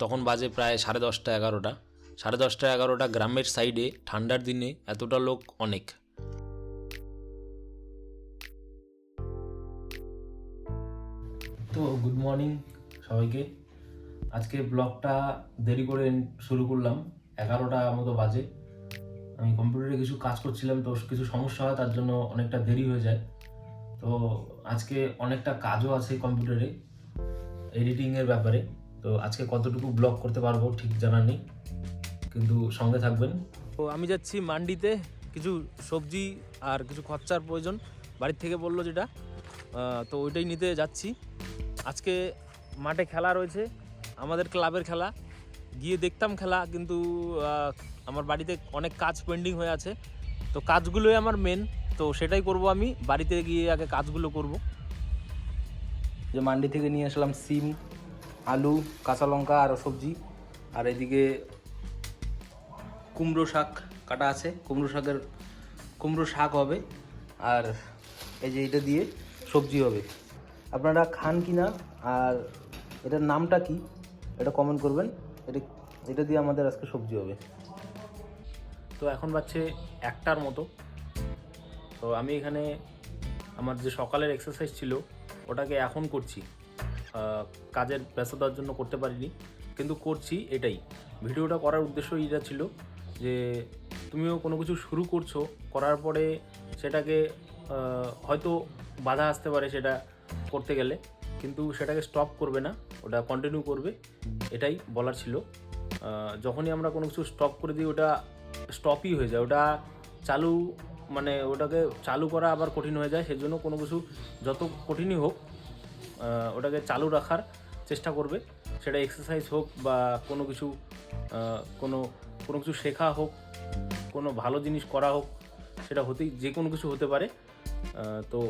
তখন বাজে প্রায় সাড়ে দশটা, এগারোটা। সাড়ে দশটা, এগারোটা গ্রামের সাইডে ঠান্ডার দিনে এতটা লোক অনেক। তো গুড মর্নিং সবাইকে। আজকে ব্লগটা দেরি করে শুরু করলাম, এগারোটা মতো বাজে। আমি কম্পিউটারে কিছু কাজ করছিলাম, তো কিছু সমস্যা হয়, তার জন্য অনেকটা দেরি হয়ে যায়। তো আজকে অনেকটা কাজও আছে কম্পিউটারে এডিটিংয়ের ব্যাপারে। তো আজকে কতটুকু ব্লগ করতে পারব ঠিক জানা নেই কিন্তু সঙ্গে থাকবেন। তো আমি যাচ্ছি মান্ডিতে কিছু সবজি আর কিছু খরচার প্রয়োজন বাড়ির থেকে বলল যেটা তো ওইটাই নিতে যাচ্ছি। আজকে মাঠে খেলা রয়েছে আমাদের ক্লাবের খেলা গিয়ে দেখতাম খেলা কিন্তু আমার বাড়িতে অনেক কাজ পেন্ডিং হয়ে আছে। তো কাজগুলোই আমার মেন তো সেটাই করব আমি বাড়িতে গিয়ে আগে কাজগুলো করব। যে মান্ডি থেকে নিয়ে আসলাম সিম আলু, কাঁচা লঙ্কা আর সবজি। আর এদিকে কুমড়ো শাক কাটা আছে। কুমড়ো শাকের, কুমড়ো শাক হবে। আর এই যে এটা দিয়ে সবজি হবে। আপনারা খান কি না, আর এটার নামটা কি, এটা কমেন্ট করবেন। এটা এটা দিয়ে আমাদের আজকে সবজি হবে। তো এখন বাচ্চে একটার মতো। তো আমি এখানে আমার যে সকালের এক্সারসাইজ ছিল, ওটাকে এখন করছি। কাজের ব্যস্ততার জন্য করতে পারিনি, কিন্তু করছি এটাই। ভিডিওটা করার উদ্দেশ্য এটা ছিল যে তুমিও কোনো কিছু শুরু করছ, করার পরে সেটাকে হয়তো বাধা আসতে পারে সেটা করতে গেলে, কিন্তু সেটাকে স্টপ করবে না, ওটা কন্টিনিউ করবে, এটাই বলার ছিল। যখনই আমরা কোনো কিছু স্টপ করে দিই, ওটা স্টপই হয়ে যায়, ওটা চালু মানে ওটাকে চালু করা আবার কঠিন হয়ে যায়, সেজন্য কোনো কিছু যত কঠিনই হোক ওটাকে চালু রাখার চেষ্টা করবে। সেটা এক্সারসাইজ হোক বা কোনো কিছু কোনো কোনো কিছু শেখা হোক, কোনো ভালো জিনিস করা হোক, সেটা হতেই, যে কোনো কিছু হতে পারে। তো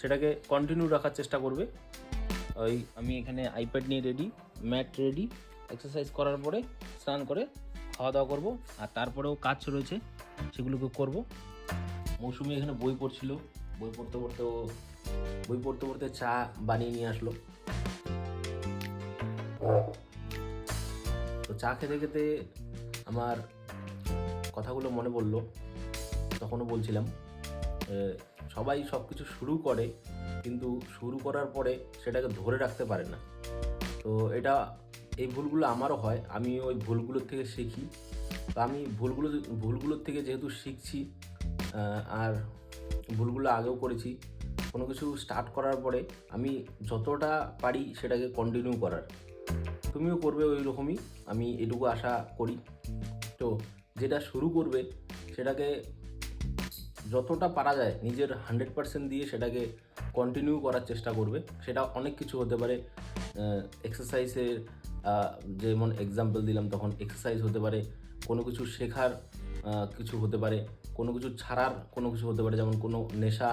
সেটাকে কন্টিনিউ রাখার চেষ্টা করবে। ওই আমি এখানে আইপ্যাড নিয়ে রেডি ম্যাট রেডি এক্সারসাইজ করার পরে স্নান করে খাওয়া দাওয়া করব। আর তারপরেও কাজ রয়েছে, সেগুলোকে করব। মৌসুমি এখানে বই পড়ছিল। বই পড়তে পড়তে ও বই পড়তে পড়তে চা বানিয়ে নিয়ে আসলো তো চা খেতে খেতে আমার কথাগুলো মনে পড়ল। তখনও বলছিলাম সবাই সব কিছু শুরু করে, কিন্তু শুরু করার পরে সেটাকে ধরে রাখতে পারে না। তো এটা, এই ভুলগুলো আমারও হয়, আমি ওই ভুলগুলোর থেকে শিখি। তো আমি ভুলগুলো, ভুলগুলোর থেকে যেহেতু শিখছি আর ভুলগুলো আগেও করেছি। কোনো কিছু স্টার্ট করার পরে আমি যতটা পারি সেটাকে কন্টিনিউ করার। তুমিও করবে ওই রকমই আমি এটুকু আশা করি। তো যেটা শুরু করবে সেটাকে যতটা পারা যায় নিজের হান্ড্রেড পার্সেন্ট দিয়ে সেটাকে কন্টিনিউ করার চেষ্টা করবে। সেটা অনেক কিছু হতে পারে এক্সারসাইজের যেমন এক্সাম্পল দিলাম, তখন এক্সারসাইজ হতে পারে, কোনো কিছু শেখার কিছু হতে পারে। কোনো কিছু ছাড়ার কোনো কিছু হতে পারে, যেমন কোনো নেশা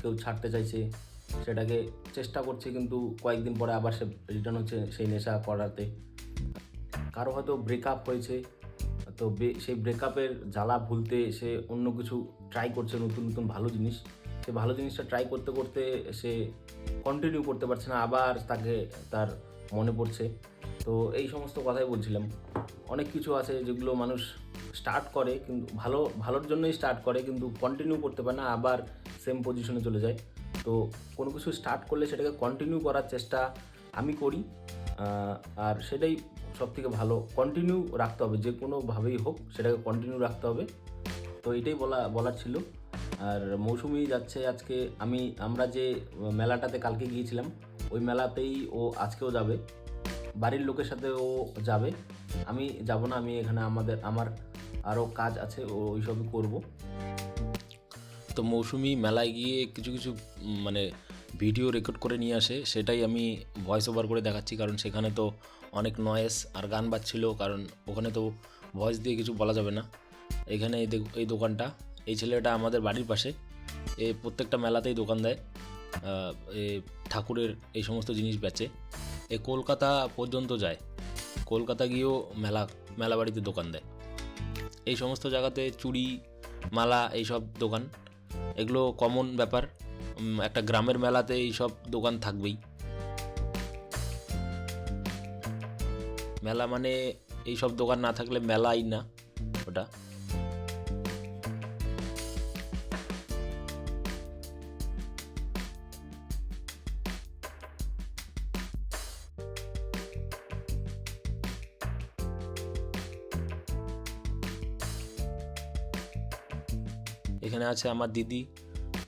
কেউ ছাড়তে চাইছে, সেটাকে চেষ্টা করছে কিন্তু কয়েকদিন পরে আবার সে রিটার্ন হচ্ছে সেই নেশা করাতে। কারও হয়তো ব্রেকআপ হয়েছে, তো সেই ব্রেকআপের জ্বালা ভুলতে সে অন্য কিছু ট্রাই করছে, নতুন নতুন ভালো জিনিস। সে ভালো জিনিসটা ট্রাই করতে করতে সে কন্টিনিউ করতে পারছে না, আবার তাকে তার মনে পড়ছে। তো এই সমস্ত কথাই বলছিলাম। অনেক কিছু আছে যেগুলো মানুষ স্টার্ট করে, কিন্তু ভালো, ভালোর জন্যই স্টার্ট করে, কিন্তু কন্টিনিউ করতে পারে না, আবার সেম পজিশনে চলে যায়। তো কোনো কিছু স্টার্ট করলে সেটাকে কন্টিনিউ করার চেষ্টা আমি করি আর সেটাই সব থেকে ভালো। কন্টিনিউ রাখতে হবে, যে কোনোভাবেই হোক, সেটাকে কন্টিনিউ রাখতে হবে। তো এটাই বলা, বলার ছিল। আর মৌসুমি যাচ্ছে আজকে, আমি, আমরা যে মেলাটাতে কালকে গিয়েছিলাম, ওই মেলাতেই ও আজকেও যাবে। বাড়ির লোকের সাথে ও যাবে। আমি যাব না, আমি এখানে আমাদের, আমার আরও কাজ আছে, ও ওইসবই করব। তো মৌসুমি মেলায় গিয়ে কিছু কিছু মানে ভিডিও রেকর্ড করে নিয়ে আসে, সেটাই আমি ভয়েস ওভার করে দেখাচ্ছি, কারণ সেখানে তো অনেক নয়েস আর গান বাজছিল, কারণ ওখানে তো ভয়েস দিয়ে কিছু বলা যাবে না। এখানে এই দোকানটা, এই ছেলেটা আমাদের বাড়ির পাশে, এ প্রত্যেকটা মেলাতেই দোকান দেয় এ ঠাকুরের এই সমস্ত জিনিস বেচে। এ কলকাতা পর্যন্ত যায়, কলকাতা গিয়েও মেলা মেলা বাড়িতে দোকান দেয়। এই সমস্ত জায়গাতে চুড়ি, মালা, এইসব দোকান। এগুলো কমন ব্যাপার। একটা গ্রামের মেলাতে এইসব দোকান থাকবেই। মেলা মানে এই সব দোকান না থাকলে মেলাই না ওটা। এখানে আছে আমার দিদি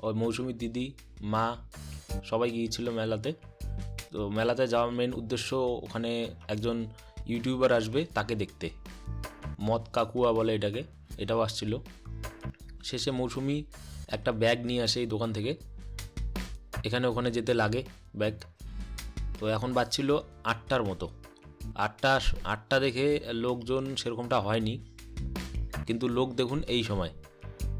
ওই মৌসুমীর দিদি, মা, সবাই গিয়েছিল মেলাতে। তো মেলাতে যাওয়ার মেন উদ্দেশ্য ওখানে একজন ইউটিউবার আসবে তাকে দেখতে। মদ কাকুয়া বলে এটাকে, এটাও আসছিল। শেষে মৌসুমি একটা ব্যাগ নিয়ে আসে এই দোকান থেকে। এখানে ওখানে যেতে লাগে ব্যাগ তো এখন বাজছিল আটটার মতো। আটটা আটটা দেখে লোকজন সেরকমটা হয়নি। কিন্তু লোক দেখুন এই সময়।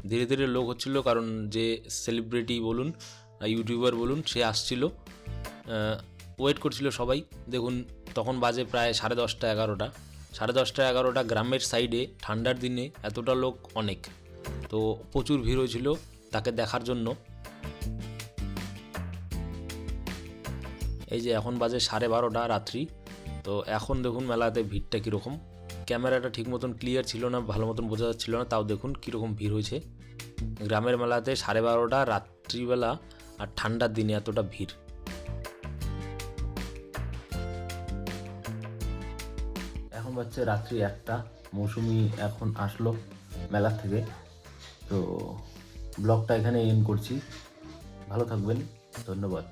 ধীরে ধীরে লোক হচ্ছিল, কারণ যে সেলিব্রিটি বলুন ইউটিউবার বলুন, সে আসছিল। ওয়েট করছিল সবাই। দেখুন, তখন বাজে প্রায় সাড়ে দশটা, এগারোটা। সাড়ে দশটা, এগারোটা গ্রামের সাইডে ঠান্ডার দিনে এতটা লোক অনেক। তো প্রচুর ভিড় হয়েছিল তাকে দেখার জন্য। এই যে এখন বাজে সাড়ে বারোটা রাত্রি। তো এখন দেখুন মেলাতে ভিড়টা কীরকম। ক্যামেরাটা ঠিক মতন ক্লিয়ার ছিল না, ভালো মতন বোঝা যাচ্ছিল না, তাও দেখুন কীরকম ভিড় হয়েছে। গ্রামের মেলাতে সাড়ে বারোটা, রাত্রিবেলা আর ঠান্ডার দিনে এতটা ভিড়। এখন বাচ্চা রাত্রি একটা, মৌসুমি এখন আসলো মেলা থেকে। তো ব্লগটা এখানে এন্ড করছি। ভালো থাকবেন, ধন্যবাদ।